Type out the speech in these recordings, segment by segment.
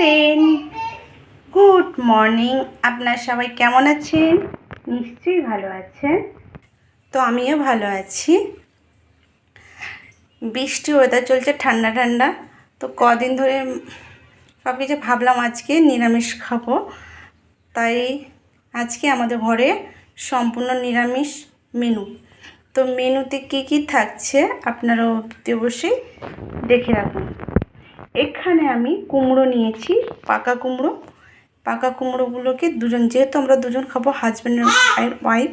আছেন good morning আপনার সবাই কেমন আছেন? নিশ্চয়ই ভালো আছেন। তো আমিও ভালো আছি। বৃষ্টি ওয়েদার চলছে ঠান্ডা ঠান্ডা। তো কদিন ধরে সব কিছু ভাবলাম আজকে নিরামিষ খাব। তাই আজকে আমাদের ঘরে সম্পূর্ণ নিরামিষ মেনু তো মেনুতে কী কী থাকছে আপনারা অবশ্যই দেখে রাখুন। এখানে আমি কুমড়ো নিয়েছি, পাকা কুমড়ো। পাকা কুমড়োগুলোকে দুজন, যেহেতু আমরা দুজন খাব হাজব্যান্ড অ্যান্ড ওয়াইফ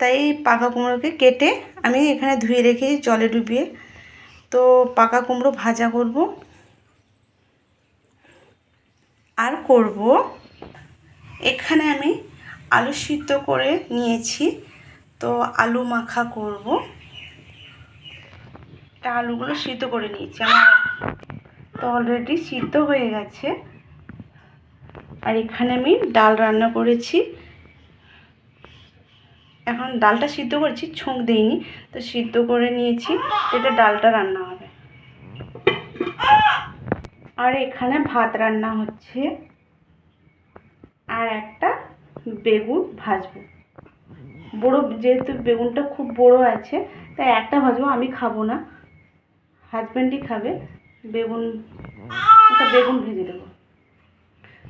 তাই পাকা কুমড়োকে কেটে আমি এখানে ধুয়ে রেখেছি জলে ডুবিয়ে। তো পাকা কুমড়ো ভাজা করব। আর করব, এখানে আমি আলু সিদ্ধ করে নিয়েছি। তো আলু মাখা করব। তা আলুগুলো সিদ্ধ করে নিয়েছি। আমার তো অলরেডি সিদ্ধ হয়ে গেছে। আর এখানে আমি ডাল রান্না করেছি। এখন ডালটা সিদ্ধ করেছি, ছোঁক দিইনি, তো সিদ্ধ করে নিয়েছি, এটা ডালটা রান্না হবে। আর এখানে ভাত রান্না হচ্ছে। আর একটা বেগুন ভাজবো। বড়ো, যেহেতু বেগুনটা খুব বড় আছে, তাই একটা ভাজবো, আমি খাব না। হাজব্যান্ডই খাবে। বেগুন একটা বেগুন ভেজে দেবো।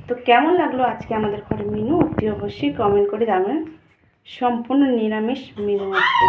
তো কেমন লাগল আজকে আমাদের ঘরে মেনু অতি অবশ্যই কমেন্ট করে জানাবেন। সম্পূর্ণ নিরামিষ মেনু আজকে।